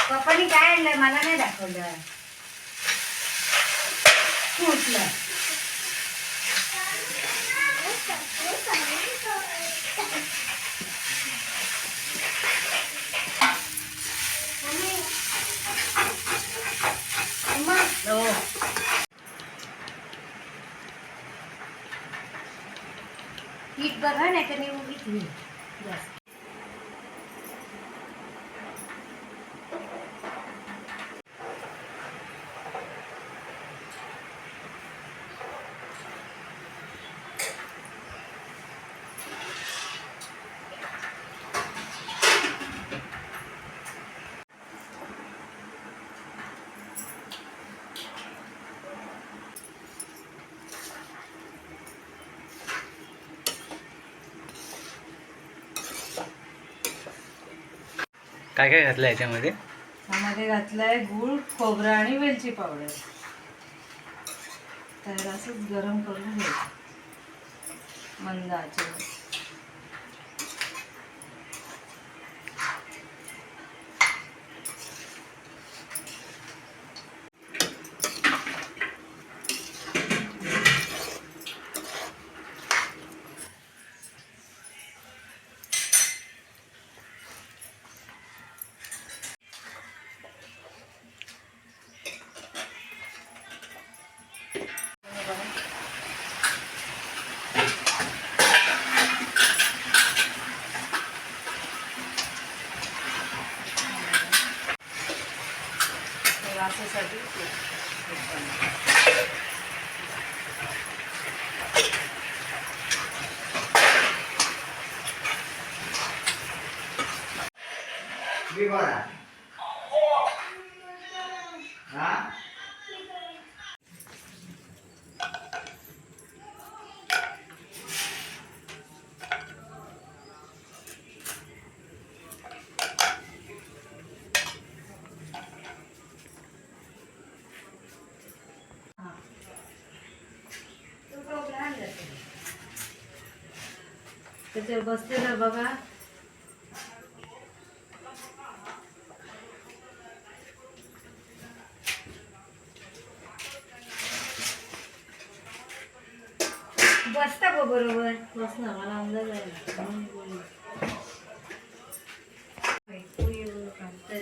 पप्पानी काय आणलंय? मला नाही दाखवलं. कुठलं हो पीठ बघा नाही तर मी काय काय घातलं याच्यामध्ये? त्यामध्ये घातलंय गूळ खोबरं आणि वेलची पावडर. तर असंच गरम करून घ्यायचं. मंद आचेवर. तर वासासाठी बसते ना बघा. बसता गो बरोबर. बसणार मला अंदाज आहे ना.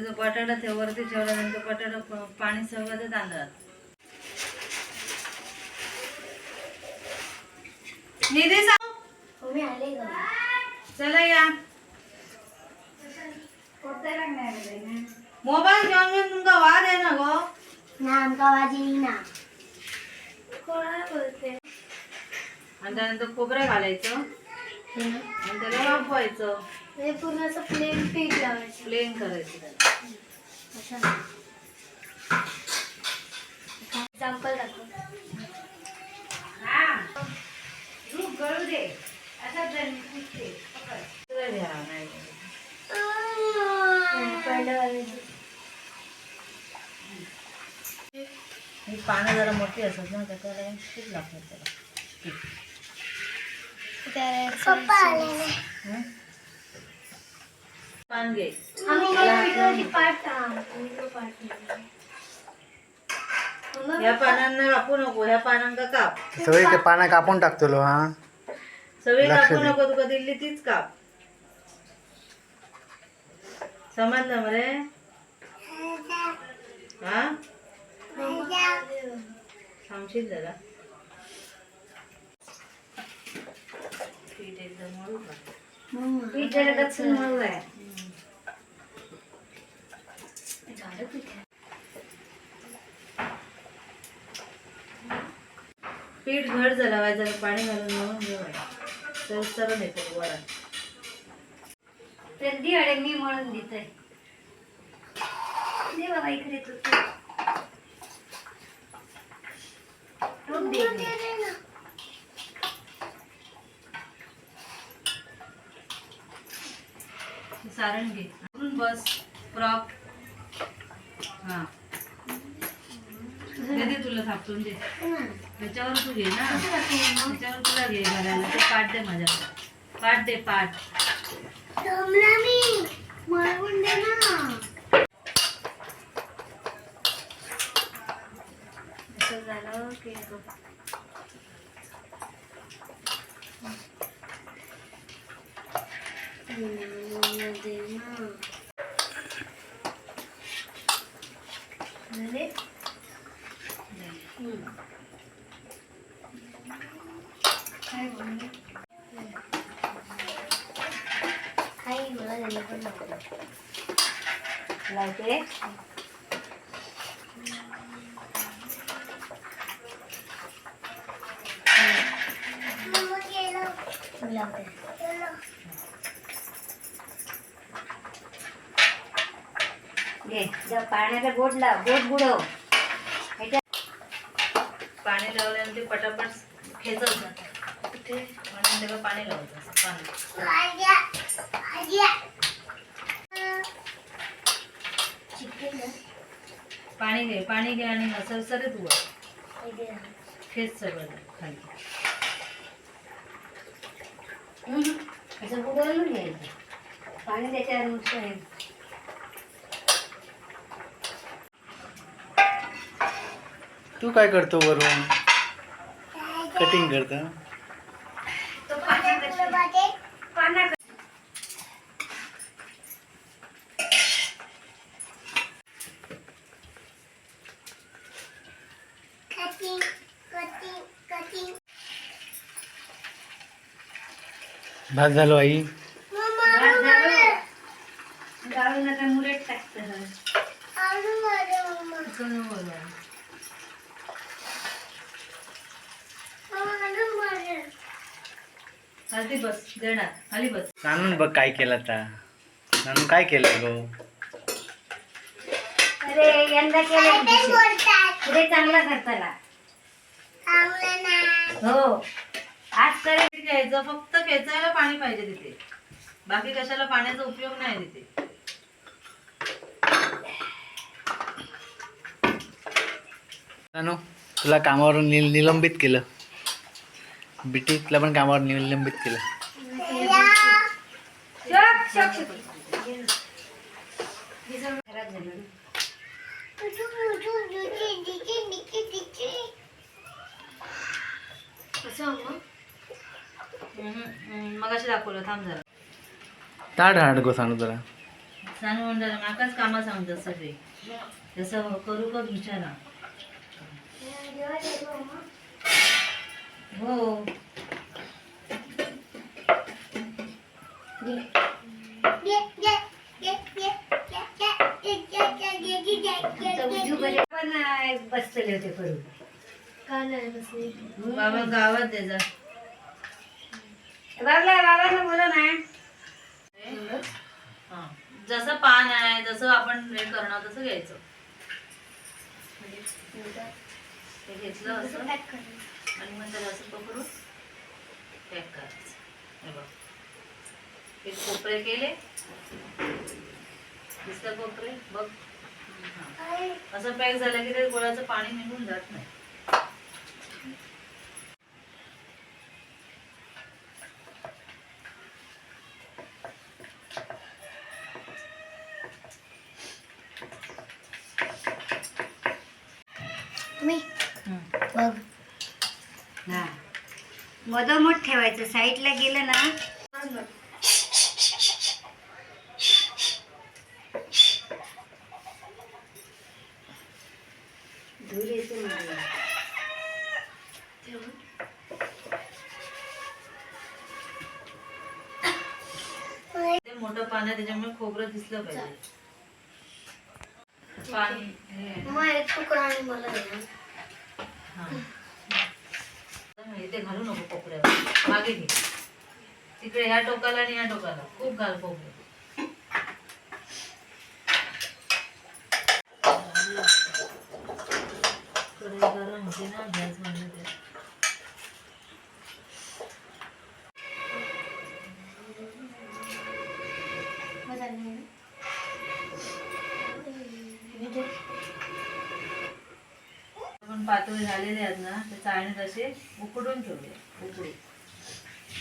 जो बटाटा ते वरती ठेवला ठेवल्यानंतर बटाटा पाणी सगळं ते तांदळात निधी मी आले ग चला या. मोबाईल घेऊन घेऊन तुमका वाद आहे ना गो? ना आमका वाजी ना. कोणा बोलते? आणि त्यानंतर खोबरं घालायचं. आणि त्याला वाफवायचं. हे पूर्ण असं प्लेन पीठ लावायचं. प्लेन करायचं त्याला. एक्झाम्पल दाखव. हा. रूप गळू दे असा जण कुठते सगळं घ्या नाही ही पानं जरा मोठी असत ना त्याच्याला खूप लागतात त्याला. पान घे. आम्ही पानांना कापू नको ह्या पानांना काप. सगळी ते पानं कापून टाकतो हा. सगळी लक्ष कापू दे. नको तुका दिल्ली तीच काप. समजलं मरे? हा? सांगशील जरा. पीठ एकदम मळू का? पीठ जरा दक्षिण मळू आहे पीठ घट झाला वाय जरा पाणी घालून मळून घेवाय तर सरळ येतो वडा संधी अडे मी म्हणून देतोय. दे बाबा इकडे तू तूप दे सारण घे. बस प्रॉप हा. दे दे तुला थापटून दे. त्याच्यावर तू घे ना. त्याच्यावर तुला घे घालायला ते पाठ दे माझ्या पाठ दे पाठ. असं झालं की लावते घे जा पाण्याला गोड लाव गोड बुडव पाणी लावल्यानंतर पटापट खेचत पाणी लावतं. पाणी पाणी घे पाणी घे आणि सरसरीत उघड खेच सगळं खाली. असं घ्यायचं. पाणी त्याच्यावर नुसतं हे तू काय करतो वरून? कटिंग करतो तो पाण्यात पाण्यात भात झालो आई भात झालं. गाळून आता मुरेट टाकतं असं नको बोलू. खाली बस देणार. खाली बस. नानून बघ काय केलं आता. नानू काय केलं गो? अरे यंदा केलं पुढे चांगला करताला. हो. आज करे घ्यायचं फक्त खेचायला पाणी पाहिजे तिथे. बाकी कशाला पाण्याचा उपयोग नाही तिथे. तुला कामावरून निल निलंबित केलं. बिटीतला पण कामावर निलंबित केलं. शक, शक, शक. हे सगळं खराब झालं ना. मग असे दाखवलं थांब जरा. ताड हाड गो सांगू तुला सांग म्हणलं माकाच कामा सांगतात सगळे तसं करू का विचारा. हो. तर उजूकडे पण अं, बसलेले होते करून. बाबा गावात दे बाबांना बोला ना हा. जसं पान आहे जसं आपण हे करणार तसं घ्यायचं. हे घेतलं असं. आणि मग त्याला असं पकडून पॅक करायचं. हे बघ. एक कोपरे केले. दुसरे कोपरे बघ. हा. असं पॅक झालं की ते गोळ्याचं पाणी निघून जात नाही. हम्म. हा. मधोमध ठेवायचं. साईडला गेलं ना. धूर येते मला. ते मोठं पान आहे त्याच्यामुळे खोबरं दिसलं पाहिजे. पाणी हे. हा. इथे घालू नको कोपऱ्यावर मागे घे तिकडे ह्या टोकाला आणि ह्या टोकाला खूप घाल कोपरे कढई गरम होते ना गॅस बंद कर. पातळ झालेले आहेत ना ते चाळणीत असे उकडून ठेवले उकडून.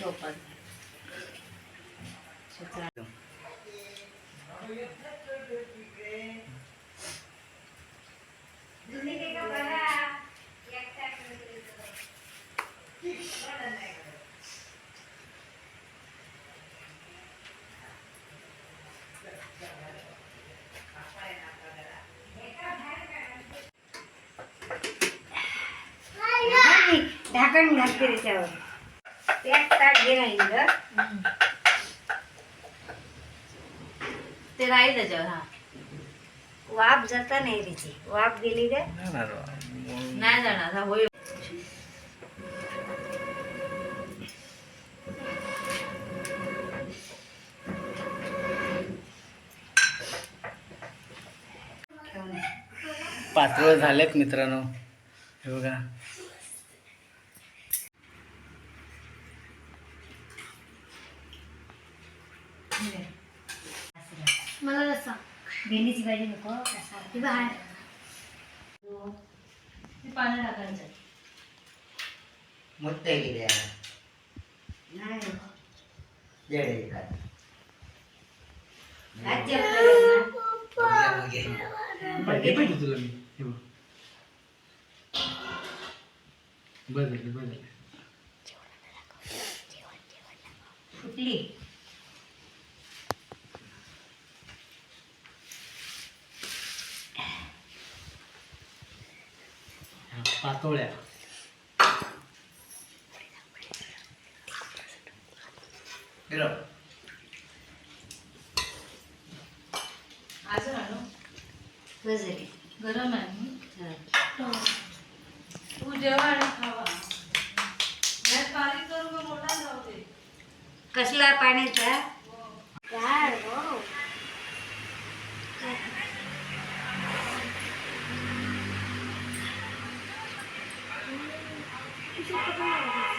टोपात असे चाळ- तुम्ही ते का बघा एकटा ढाकण घालते त्याच्यावर. एक ताट घे राहील ग ते राहील त्याच्यावर हा. वाफ जाता नाही त्याची वाफ गेली का? नाही. नाही जाणार हा होईल. पातळ झालेत मित्रांनो. हे बघा. मला रस्सा भेंडीची भाजी नको रस्सा ती बाहेर ते पानं टाकायचं मग ते? किती नाही जडे का? कुठली पातोळ्या. अजून आणू झाली गरम आहे हा. तू जेवा आणि खावा बारीक करू का मोठा जाऊ कसला पाण्याचा? Çok kadın oldu.